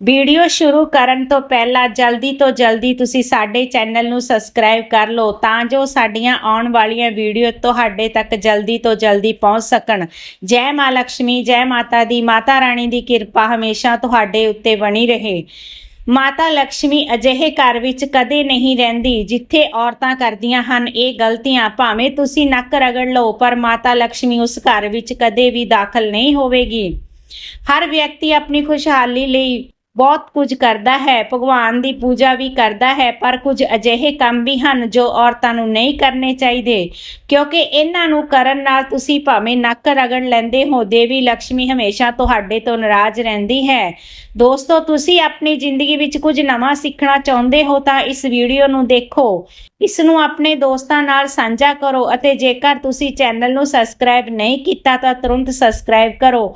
Video ਸ਼ੁਰੂ ਕਰਨ ਤੋਂ ਪਹਿਲਾਂ ਜਲਦੀ ਤੋਂ ਜਲਦੀ ਤੁਸੀਂ ਸਾਡੇ ਚੈਨਲ ਨੂੰ ਸਬਸਕ੍ਰਾਈਬ ਕਰ ਲਓ ਤਾਂ ਜੋ ਸਾਡੀਆਂ ਆਉਣ ਵਾਲੀਆਂ ਵੀਡੀਓ ਤੁਹਾਡੇ ਤੱਕ ਜਲਦੀ ਤੋਂ ਜਲਦੀ ਪਹੁੰਚ ਸਕਣ। ਜੈ ਮਾ ਲక్ష్ਮੀ ਜੈ ਮਾਤਾ ਦੀ, ਮਾਤਾ ਰਾਣੀ ਦੀ ਕਿਰਪਾ ਹਮੇਸ਼ਾ ਤੁਹਾਡੇ ਉੱਤੇ ਬਣੀ ਰਹੇ। ਮਾਤਾ ਲక్ష్ਮੀ ਅਜਿਹੇ ਘਰ ਵਿੱਚ ਕਦੇ ਨਹੀਂ ਰਹਿੰਦੀ ਜਿੱਥੇ ਔਰਤਾਂ ਕਰਦੀਆਂ ਹਨ। ਇਹ ਗਲਤੀਆਂ ਭਾਵੇਂ ਤੁਸੀਂ ਨੱਕ ਰਗੜ ਲਓ, ਪਰ ਮਾਤਾ ਲక్ష్ਮੀ ਉਸ ਘਰ ਵਿੱਚ ਕਦੇ ਵੀ ਦਾਖਲ ਨਹੀਂ ਹੋਵੇਗੀ। ਹਰ ਵਿਅਕਤੀ ਆਪਣੀ ਖੁਸ਼ਹਾਲੀ ਲਈ ਬਹੁਤ ਕੁਝ ਕਰਦਾ ਹੈ, ਭਗਵਾਨ ਦੀ ਪੂਜਾ ਵੀ ਕਰਦਾ ਹੈ, ਪਰ ਕੁਝ ਅਜਿਹੇ ਕੰਮ ਵੀ ਹਨ ਜੋ ਔਰਤਾਂ ਨੂੰ ਨਹੀਂ ਕਰਨੇ ਚਾਹੀਦੇ। ਕਿਉਂਕਿ ਇਹਨਾਂ ਨੂੰ ਕਰਨ ਨਾਲ ਤੁਸੀਂ ਭਾਵੇਂ ਨੱਕ ਰਗੜ ਲੈਂਦੇ ਹੋ, ਦੇਵੀ ਲక్ష్ਮੀ ਹਮੇਸ਼ਾ ਤੁਹਾਡੇ ਤੋਂ ਨਾਰਾਜ਼ ਰਹਿੰਦੀ ਹੈ। ਦੋਸਤੋ, ਤੁਸੀਂ ਆਪਣੀ ਜ਼ਿੰਦਗੀ ਵਿੱਚ ਕੁਝ ਨਵਾਂ ਸਿੱਖਣਾ ਚਾਹੁੰਦੇ ਹੋ ਤਾਂ ਇਸ ਵੀਡੀਓ ਨੂੰ ਦੇਖੋ। ਇਸ ਨੂੰ ਆਪਣੇ ਦੋਸਤਾਂ ਨਾਲ ਸਾਂਝਾ ਕਰੋ ਅਤੇ ਜੇਕਰ ਤੁਸੀਂ ਚੈਨਲ ਨੂੰ ਸਬਸਕ੍ਰਾਈਬ ਨਹੀਂ ਕੀਤਾ ਤਾਂ ਤੁਰੰਤ ਸਬਸਕ੍ਰਾਈਬ ਕਰੋ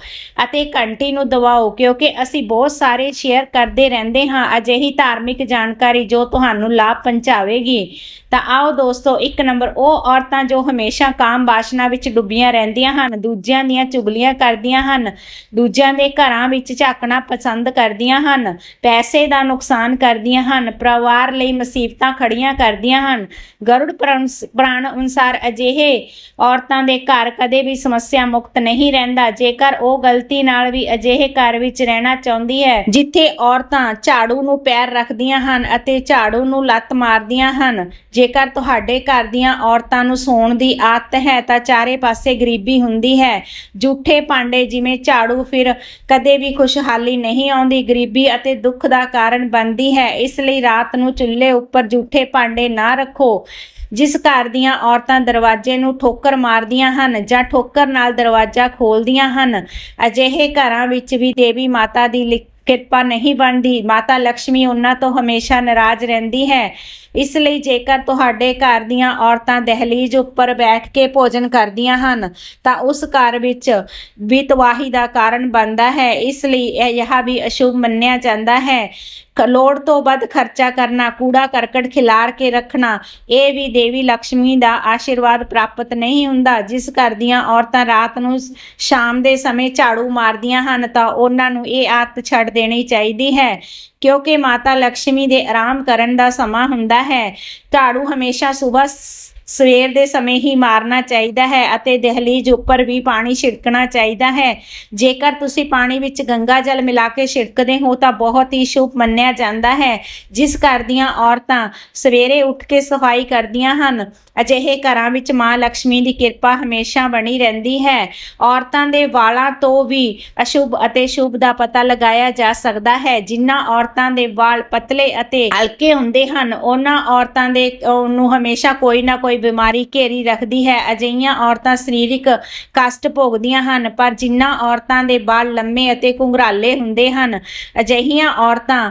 ਅਤੇ ਘੰਟੀ ਨੂੰ ਦਬਾਓ, ਕਿਉਂਕਿ ਅਸੀਂ ਬਹੁਤ ਸਾਰੇ ਸ਼ੇਅਰ ਕਰਦੇ ਰਹਿੰਦੇ ਹਾਂ। ਅਜਿਹੀ ਧਾਰਮਿਕ ਜਾਣਕਾਰੀ ਜੋ ਤੁਹਾਨੂੰ ਲਾਭ ਪਹੁੰਚਾਵੇਗੀ। ਤਾਂ ਆਓ ਦੋਸਤੋ, ਇੱਕ ਨੰਬਰ, ਉਹ ਔਰਤਾਂ ਜੋ ਹਮੇਸ਼ਾ ਕਾਮ ਵਾਸ਼ਨਾ ਵਿੱਚ ਡੁੱਬੀਆਂ ਰਹਿੰਦੀਆਂ ਹਨ, ਦੂਜਿਆਂ ਦੀਆਂ ਚੁਗਲੀਆਂ ਕਰਦੀਆਂ ਹਨ, ਦੂਜਿਆਂ ਦੇ ਘਰਾਂ ਵਿੱਚ ਝਾਕਣਾ ਪਸੰਦ ਕਰਦੀਆਂ ਹਨ, ਪੈਸੇ ਦਾ ਨੁਕਸਾਨ ਕਰਦੀਆਂ ਹਨ, ਪਰਿਵਾਰ ਲਈ ਮੁਸੀਬਤਾਂ ਖੜੀਆਂ ਕਰਦੀਆਂ ਹਨ। ਗਰੁੜ ਪ੍ਰੰਸ- ਪੁਰਾਣ ਅਨੁਸਾਰ ਅਜਿਹੇ ਔਰਤਾਂ ਦੇ ਘਰ ਕਦੇ ਵੀ ਸਮੱਸਿਆ ਮੁਕਤ ਨਹੀਂ ਰਹਿੰਦਾ। ਜੇਕਰ ਉਹ ਗਲਤੀ ਨਾਲ ਵੀ ਅਜਿਹੇ ਘਰ ਵਿੱਚ ਰਹਿਣਾ ਚਾਹੁੰਦੀ ਹੈ, ਜਿੱਥੇ ਔਰਤਾਂ ਝਾੜੂ ਨੂੰ ਪੈਰ ਰੱਖਦੀਆਂ ਹਨ ਅਤੇ ਝਾੜੂ ਨੂੰ ਲੱਤ ਮਾਰਦੀਆਂ ਹਨ। ਜੇਕਰ ਤੁਹਾਡੇ ਘਰ ਦੀਆਂ ਔਰਤਾਂ ਨੂੰ ਸੌਣ ਦੀ ਆਦਤ ਹੈ ਤਾਂ ਚਾਰੇ ਪਾਸੇ ਗਰੀਬੀ ਹੁੰਦੀ ਹੈ। ਝੂਠੇ ਭਾਂਡੇ ਜਿਵੇਂ ਝਾੜੂ ਫਿਰ ਕਦੇ ਵੀ ਖੁਸ਼ਹਾਲੀ ਨਹੀਂ ਆਉਂਦੀ। ਗਰੀਬੀ ਅਤੇ ਦੁੱਖ ਦਾ ਕਾਰਨ ਬਣਦੀ ਹੈ। ਇਸ ਲਈ ਰਾਤ ਨੂੰ ਚੁੱਲ੍ਹੇ ਉੱਪਰ ਝੂਠੇ ਭਾਂਡੇ ਨਾ ਰੱਖੋ, ਜਿਸ ਘਰ ਦੀਆਂ ਔਰਤਾਂ ਦਰਵਾਜ਼ੇ ਨੂੰ ਠੋਕਰ ਮਾਰਦੀਆਂ ਹਨ ਜਾਂ ਠੋਕਰ ਨਾਲ ਦਰਵਾਜ਼ਾ ਖੋਲਦੀਆਂ ਹਨ। ਅਜਿਹੇ ਘਰਾਂ ਵਿੱਚ ਵੀ ਦੇਵੀ ਮਾਤਾ ਦੀ ਲਿ- ਕਿਰਪਾ ਨਹੀਂ ਬਣਦੀ। ਮਾਤਾ ਲక్ష్ਮੀ ਉਹਨਾਂ ਤੋਂ ਹਮੇਸ਼ਾ ਨਾਰਾਜ਼ ਰਹਿੰਦੀ ਹੈ। ਇਸ ਲਈ ਜੇਕਰ ਤੁਹਾਡੇ ਘਰ ਦੀਆਂ ਔਰਤਾਂ ਦਹਲੀਜ਼ ਉੱਪਰ ਬੈਠ ਕੇ ਭੋਜਨ ਕਰਦੀਆਂ ਹਨ, ਤਾਂ ਉਸ ਘਰ ਵਿੱਚ ਵੀ ਤਬਾਹੀ ਦਾ ਕਾਰਨ ਬਣਦਾ ਹੈ। ਇਸ ਲਈ ਇਹ ਵੀ ਅਸ਼ੁਭ ਮੰਨਿਆ ਜਾਂਦਾ ਹੈ। ਕ- ਲੋੜ ਤੋਂ ਵੱਧ ਖਰਚਾ ਕਰਨਾ, ਕੂੜਾ ਕਰਕਟ ਖਿਲਾਰ ਕੇ ਰੱਖਣਾ, ਇਹ ਵੀ ਦੇਵੀ ਲక్ష్ਮੀ ਦਾ ਆਸ਼ੀਰਵਾਦ ਪ੍ਰਾਪਤ ਨਹੀਂ ਹੁੰਦਾ। ਜਿਸ ਘਰ ਦੀਆਂ ਔਰਤਾਂ ਰਾਤ ਨੂੰ ਸ਼ਾਮ ਦੇ ਸਮੇਂ ਝਾੜੂ ਮਾਰਦੀਆਂ ਹਨ, ਤਾਂ ਉਹਨਾਂ ਨੂੰ ਇਹ ਆਦਤ ਛੱਡ ਦੇਣੀ ਚਾਹੀਦੀ ਹੈ। ਕਿਉਂਕਿ ਮਾਤਾ ਲక్ష్ਮੀ ਦੇ ਆਰਾਮ ਕਰਨ ਦਾ ਸਮਾਂ ਹੁੰਦਾ ਹੈ। ਝਾੜੂ ਹਮੇਸ਼ਾ ਸਵੇਰ ਸਵੇਰ ਦੇ ਸਮੇਂ ਹੀ ਮਾਰਨਾ ਚਾਹੀਦਾ ਹੈ ਅਤੇ ਦਹਲੀਜ਼ ਉੱਪਰ ਵੀ ਪਾਣੀ ਛਿੜਕਣਾ ਚਾਹੀਦਾ ਹੈ। ਜੇਕਰ ਤੁਸੀਂ ਪਾਣੀ ਵਿੱਚ ਗੰਗਾ ਜਲ ਮਿਲਾ ਕੇ ਛਿੜਕਦੇ ਹੋ ਤਾਂ ਬਹੁਤ ਹੀ ਸ਼ੁਭ ਮੰਨਿਆ ਜਾਂਦਾ ਹੈ। ਜਿਸ ਘਰ ਦੀਆਂ ਔਰਤਾਂ ਸਵੇਰੇ ਉੱਠ ਕੇ ਸਫ਼ਾਈ ਕਰਦੀਆਂ ਹਨ, ਅਜਿਹੇ ਘਰਾਂ ਵਿੱਚ ਮਾਂ ਲక్ష్ਮੀ ਦੀ ਕਿਰਪਾ ਹਮੇਸ਼ਾ ਬਣੀ ਰਹਿੰਦੀ ਹੈ। ਔਰਤਾਂ ਦੇ ਵਾਲਾਂ ਤੋਂ ਵੀ ਅਸ਼ੁਭ ਅਤੇ ਸ਼ੁਭ ਦਾ ਪਤਾ ਲਗਾਇਆ ਜਾ ਸਕਦਾ ਹੈ। ਜਿਨ੍ਹਾਂ ਔਰਤਾਂ ਦੇ ਵਾਲ ਪਤਲੇ ਅਤੇ ਹਲਕੇ ਹੁੰਦੇ ਹਨ, ਉਹਨਾਂ ਔਰਤਾਂ ਦੇ ਨੂੰ ਹਮੇਸ਼ਾ ਕੋਈ ਨਾ ਕੋਈ ਬਿਮਾਰੀ ਘੇਰੀ ਰੱਖਦੀ ਹੈ। ਅਜਿਹੀਆਂ ਔਰਤਾਂ ਸਰੀਰਕ ਕਸ਼ਟ ਭੋਗਦੀਆਂ ਹਨ, ਪਰ ਜਿਨ੍ਹਾਂ ਔਰਤਾਂ ਦੇ ਬਾਲ ਲੰਮੇ ਅਤੇ ਘੁੰਗਰਾਲੇ ਹੁੰਦੇ ਹਨ, ਅਜਿਹੀਆਂ ਔਰਤਾਂ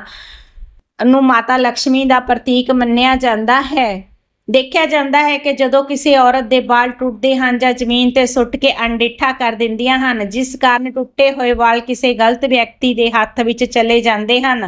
ਨੂੰ ਮਾਤਾ ਲక్ష్ਮੀ ਦਾ ਪ੍ਰਤੀਕ ਮੰਨਿਆ ਜਾਂਦਾ ਹੈ। ਦੇਖਿਆ ਜਾਂਦਾ ਹੈ ਕਿ ਜਦੋਂ ਕਿਸੇ ਔਰਤ ਦੇ ਵਾਲ ਟੁੱਟਦੇ ਹਨ ਜਾਂ ਜ਼ਮੀਨ ਤੇ ਸੁੱਟ ਕੇ ਅਣਡਿੱਠਾ ਕਰ ਦਿੰਦੀਆਂ ਹਨ ਜਿਸ ਕਾਰਨ ਟੁੱਟੇ ਹੋਏ ਵਾਲ ਕਿਸੇ ਗਲਤ ਵਿਅਕਤੀ ਦੇ ਹੱਥ ਵਿੱਚ ਚਲੇ ਜਾਂਦੇ ਹਨ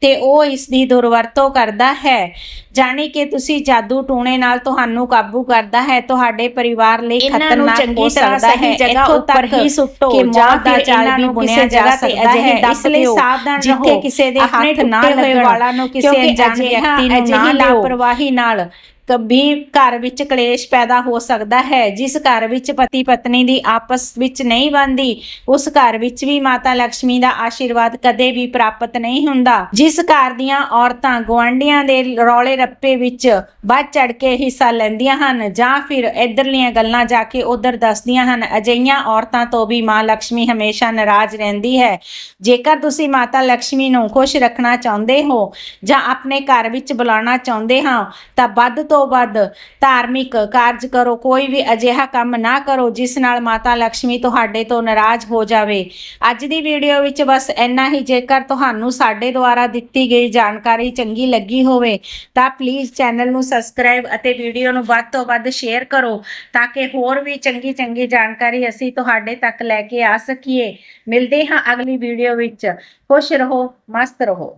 ਤੇ ਉਹ ਇਸ ਦੀ ਦੁਰਵਰਤੋਂ ਕਰਦਾ ਹੈ। ਜਾਣੀ ਕਿ ਤੁਸੀਂ ਜਾਦੂ ਟੂਣੇ ਨਾਲ ਤੁਹਾਨੂੰ ਕਾਬੂ ਕਰਦਾ ਹੈ ਤੁਹਾਡੇ ਪਰਿਵਾਰ ਲਈ ਖਤਰਨਾਕ ਹੋ ਸਕਦਾ ਹੈ। ਜਗ੍ਹਾ ਇੱਥੋਂ ਉੱਪਰ ਤੱਕ ਹੀ ਸੁੱਟੋ ਕਿ ਮੌਤ ਦਾ ਚਾਲ ਵੀ ਨੂੰ ਬੁਣਿਆ ਜਾ ਜਗ੍ਹਾ ਤੇ ਸਕਦਾ ਹੈ। ਇਸ ਲਈ ਸਾਵਧਾਨ ਜਿੱਥੇ ਰਹੋ। ਕਿਸੇ ਦੇ ਹੱਥ ਨਾ ਲੱਗਣ, ਵਾਲਾਂ ਨੂੰ ਕਿਸੇ ਅਣਜਾਣ ਵਿਅਕਤੀ ਨੂੰ ਨਾ ਲਾਪਰਵਾਹੀ ਨਾਲ ਕਭੀ ਘਰ ਵਿੱਚ ਕਲੇਸ਼ ਪੈਦਾ ਹੋ ਸਕਦਾ ਹੈ। ਜਿਸ ਘਰ ਵਿੱਚ ਪਤੀ ਪਤਨੀ ਦੀ ਆਪਸ ਵਿੱਚ ਨਹੀਂ ਬਣਦੀ, ਉਸ ਘਰ ਵਿੱਚ ਵੀ ਮਾਤਾ ਲక్ష్ਮੀ ਦਾ ਆਸ਼ੀਰਵਾਦ ਕਦੇ ਵੀ ਪ੍ਰਾਪਤ ਨਹੀਂ ਹੁੰਦਾ। ਜਿਸ ਘਰ ਦੀਆਂ ਔਰਤਾਂ ਗਵਾਂਡੀਆਂ ਦੇ ਰੌਲੇ ਰੱਪੇ ਵਿੱਚ ਵੱਧ ਚੜ ਕੇ ਹਿੱਸਾ ਲੈਂਦੀਆਂ ਹਨ ਜਾਂ ਫਿਰ ਇਧਰਲੀਆਂ ਗੱਲਾਂ ਜਾ ਕੇ ਉਧਰ ਦੱਸਦੀਆਂ ਹਨ ਅਜਈਆਂ ਔਰਤਾਂ ਤੋਂ ਵੀ ਮਾਂ ਲక్ష్ਮੀ ਹਮੇਸ਼ਾ ਨਾਰਾਜ਼ ਰਹਿੰਦੀ ਹੈ। ਜੇਕਰ ਤੁਸੀਂ ਮਾਤਾ ਲక్ష్ਮੀ ਨੂੰ ਖੁਸ਼ ਰੱਖਣਾ ਚਾਹੁੰਦੇ ਹੋ ਜਾਂ ਆਪਣੇ ਘਰ ਵਿੱਚ ਬੁਲਾਉਣਾ ਚਾਹੁੰਦੇ ਹਾਂ, ਤਾਂ ਵੱਧ ਤੋਂ ਤੋਂ ਵੱਧ ਧਾਰਮਿਕ ਕਾਰਜ ਕਰੋ, ਕੋਈ ਵੀ ਅਜਿਹਾ ਕੰਮ ਨਾ ਕਰੋ ਜਿਸ ਨਾਲ ਮਾਤਾ ਲక్ష్ਮੀ ਤੁਹਾਡੇ ਤੋਂ ਨਾਰਾਜ਼ ਹੋ ਜਾਵੇ। ਅੱਜ ਦੀ ਵੀਡੀਓ ਵਿੱਚ ਬਸ ਇੰਨਾ ਹੀ। ਜੇਕਰ ਤੁਹਾਨੂੰ ਸਾਡੇ ਦੁਆਰਾ ਦਿੱਤੀ ਗਈ ਜਾਣਕਾਰੀ ਚੰਗੀ ਲੱਗੀ ਹੋਵੇ, ਤਾਂ ਪਲੀਜ਼ ਚੈਨਲ ਨੂੰ ਸਬਸਕ੍ਰਾਈਬ ਅਤੇ ਵੀਡੀਓ ਨੂੰ ਵੱਧ ਤੋਂ ਵੱਧ ਸ਼ੇਅਰ ਕਰੋ, ਤਾਂ ਕਿ ਹੋਰ ਵੀ ਚੰਗੀ ਚੰਗੀ ਜਾਣਕਾਰੀ ਅਸੀਂ ਤੁਹਾਡੇ ਤੱਕ ਲੈ ਕੇ ਆ ਸਕੀਏ। ਮਿਲਦੇ ਹਾਂ ਅਗਲੀ ਵੀਡੀਓ ਵਿੱਚ। ਖੁਸ਼ ਰਹੋ, ਮਸਤ ਰਹੋ।